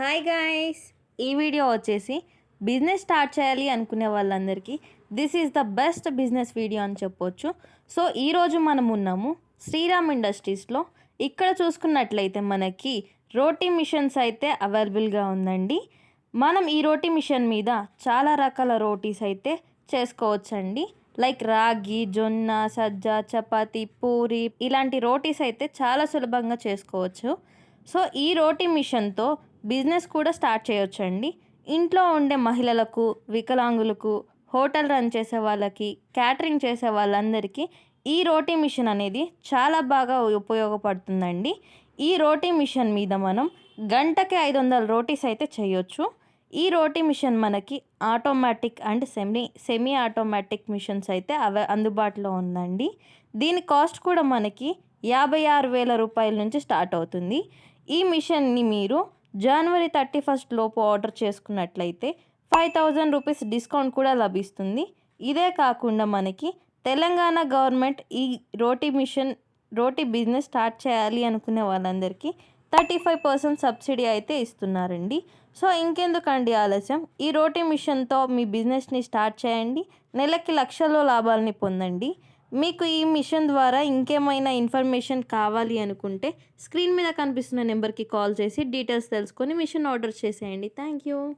Hi guys ఈ video వచ్చేసి business start చేయాలి అనుకునే వాళ్ళందరికీ this is the best business video అని చెప్పొచ్చు. సో ఈరోజు మనం ఉన్నాము శ్రీరామ్ ఇండస్ట్రీస్లో. ఇక్కడ చూసుకున్నట్లయితే మనకి రోటీ మిషన్స్ అయితే అవైలబుల్గా ఉందండి. మనం ఈ రోటీ మిషన్ మీద చాలా రకాల రోటీస్ అయితే చేసుకోవచ్చండి. లైక్ రాగి జొన్న సజ్జ చపాతి పూరి ఇలాంటి రోటీస్ అయితే చాలా సులభంగా చేసుకోవచ్చు. సో ఈ రోటీ మిషన్తో బిజినెస్ కూడా స్టార్ట్ చేయొచ్చండి. ఇంట్లో ఉండే మహిళలకు వికలాంగులకు హోటల్ రన్ చేసే వాళ్ళకి క్యాటరింగ్ చేసే వాళ్ళందరికీ ఈ రోటీ మిషన్ అనేది చాలా బాగా ఉపయోగపడుతుందండి. ఈ రోటీ మిషన్ మీద మనం గంటకి ఐదు వందల రోటీస్ అయితే చేయొచ్చు. ఈ రోటీ మిషన్ మనకి automatic and semi semi automatic machines అయితే అవ అందుబాటులో ఉందండి. దీని కాస్ట్ కూడా మనకి యాభై ఆరు వేల రూపాయల నుంచి స్టార్ట్ అవుతుంది. ఈ మిషన్ని మీరు జనవరి థర్టీ ఫస్ట్ లోపు ఆర్డర్ చేసుకున్నట్లయితే ఫైవ్ థౌజండ్ రూపీస్ డిస్కౌంట్ కూడా లభిస్తుంది. ఇదే కాకుండా మనకి తెలంగాణ గవర్నమెంట్ ఈ రోటీ మిషన్ రోటీ బిజినెస్ స్టార్ట్ చేయాలి అనుకునే వాళ్ళందరికీ థర్టీ ఫైవ్ పర్సెంట్ సబ్సిడీ అయితే ఇస్తున్నారండి. సో ఇంకెందుకండి ఆలస్యం? ఈ రోటీ మిషన్తో మీ బిజినెస్ని స్టార్ట్ చేయండి. నెలకి లక్షల్లో లాభాలని పొందండి. మీకు ఈ మిషన్ ద్వారా ఇంకేమైనా ఇన్ఫర్మేషన్ కావాలి అనుకుంటే స్క్రీన్ మీద కనిపిస్తున్న నెంబర్కి కాల్ చేసి డీటెయిల్స్ తెలుసుకొని మిషన్ ఆర్డర్ చేసేయండి. Thank you.